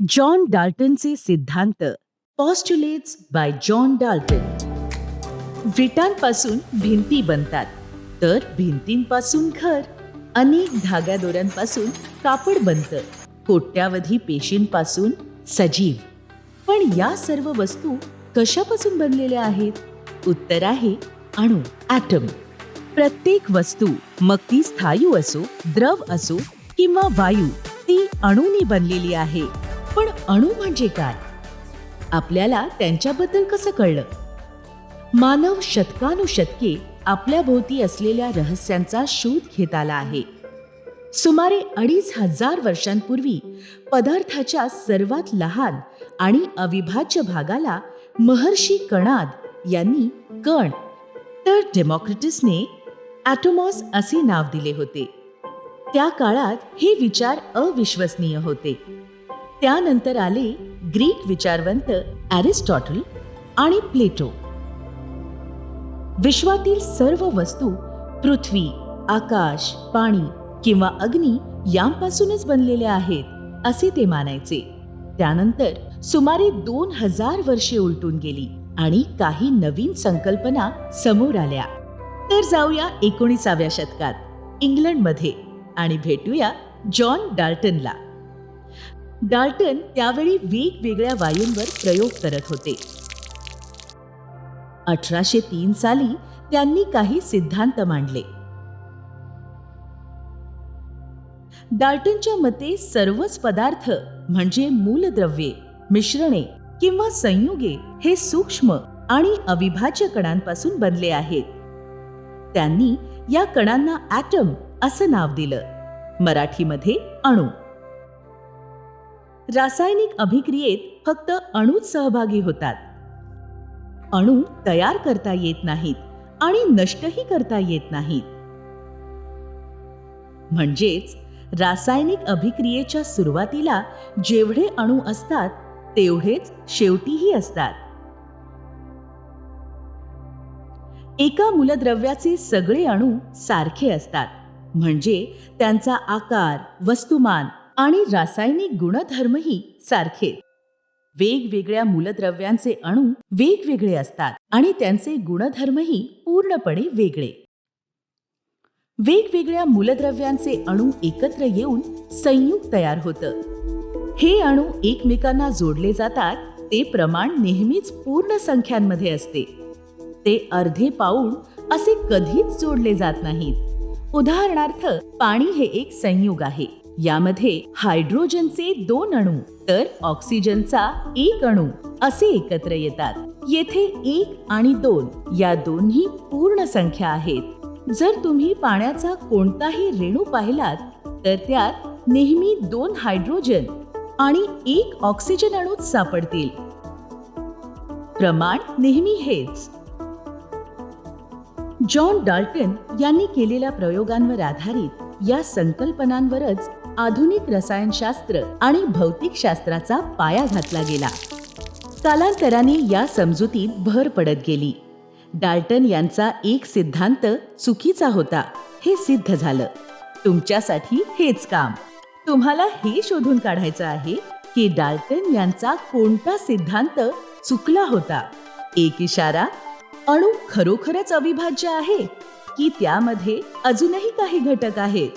John डाल्टनचे सिद्धांत postulates by John Dalton विटांपासून भिंती बनतात तर भिंतींपासून घर अनेक धाग्यादोऱ्यांपासून कापड बनतं कोट्यावधी पेशींपासून सजीव. पण या सर्व वस्तू कशापासून बनलेल्या आहेत? उत्तर आहे अणु ॲटम. प्रत्येक वस्तू मग ती स्थायू असो द्रव असो किंवा वायू ती अणूनी बनलेली आहे. अणू म्हणजे काय? आपल्याला त्यांच्याबद्दल कसं कळलं? मानव शतकानुशतके आपल्या भोवती असलेल्या रहस्यांचा शोध घेत आला आहे. सुमारे अडीच हजार वर्षांपूर्वी पदार्थाच्या सर्वात लहान आणि अविभाज्य भागाला महर्षी कणाद यांनी कण तर डेमॉक्रेटिसने ॲटोमॉस असे नाव दिले होते. त्या काळात हे विचार अविश्वसनीय होते. त्यानंतर आले ग्रीक विचारवंत ॲरिस्टॉटल आणि प्लेटो. विश्वातील सर्व वस्तू पृथ्वी आकाश पाणी किंवा अग्नी यांपासूनच बनलेल्या आहेत असे ते मानायचे. त्यानंतर सुमारे दोन हजार वर्षे उलटून गेली आणि काही नवीन संकल्पना समोर आल्या. तर जाऊया एकोणीसाव्या शतकात इंग्लंडमध्ये आणि भेटूया जॉन डाल्टनला. डाल्टन त्यावेळी वेगवेगळ्या वायूंवर प्रयोग करत होते. अठराशे तीन साली त्यांनी काही सिद्धांत मांडले. डाल्टनच्या मते सर्वच पदार्थ म्हणजे मूलद्रव्ये मिश्रणे किंवा संयुगे हे सूक्ष्म आणि अविभाज्य कणांपासून बनले आहेत. त्यांनी या कणांना ॲटम असं नाव दिलं मराठीमध्ये अणू. रासायनिक अभिक्रियेत फक्त अणूच सहभागी होतात. अणू तयार करता येत नाहीत आणि नष्टही करता येत नाहीत. म्हणजेच रासायनिक अभिक्रियेच्या सुरुवातीला जेवढे अणू असतात तेवढेच शेवटीही असतात. एका मूलद्रव्याचे सगळे अणू सारखे असतात. म्हणजे त्यांचा आकार वस्तुमान आणि रासायनिक गुणधर्मही सारखे वेगवेगळ्या मूलद्रव्यांचे अणू वेगवेगळे असतात आणि त्यांचे गुणधर्मही पूर्णपणे वेगळे. वेगवेगळ्या मूलद्रव्यांचे अणू एकत्र येऊन संयुग तयार होतं. हे अणू एकमेकांना जोडले जातात ते प्रमाण नेहमीच पूर्ण संख्यांमध्ये असते. ते अर्धे पाऊण असे कधीच जोडले जात नाहीत. उदाहरणार्थ पाणी हे एक संयुग आहे. यामध्ये हायड्रोजनचे दोन अणू तर ऑक्सिजनचा एक अणू असे एकत्र येतात. येथे एक आणि दोन या दोन्ही पूर्ण संख्या आहेत. जर तुम्ही पाण्याचा कोणताही रेणू पाहिलात तर त्यात नेहमी दोन हायड्रोजन आणि एक ऑक्सिजन अणूच सापडतील. प्रमाण नेहमी हेच. जॉन डाल्टन यांनी केलेल्या प्रयोगांवर आधारित या संकल्पनांवरच आधुनिक रसायनशास्त्र आणि भौतिकशास्त्राचा पाया घातला गेला. कालांतराने या समजुतीत भर पडत गेली. डाल्टन यांचा एक सिद्धांत चुकीचा होता हे सिद्ध झालं. तुमच्यासाठी हेच काम. तुम्हाला हे शोधून काढायचं आहे की डाल्टन यांचा कोणता सिद्धांत चुकला होता. एक इशारा अणू खरोखरच अविभाज्य आहे की त्यामध्ये अजूनही काही घटक आहेत?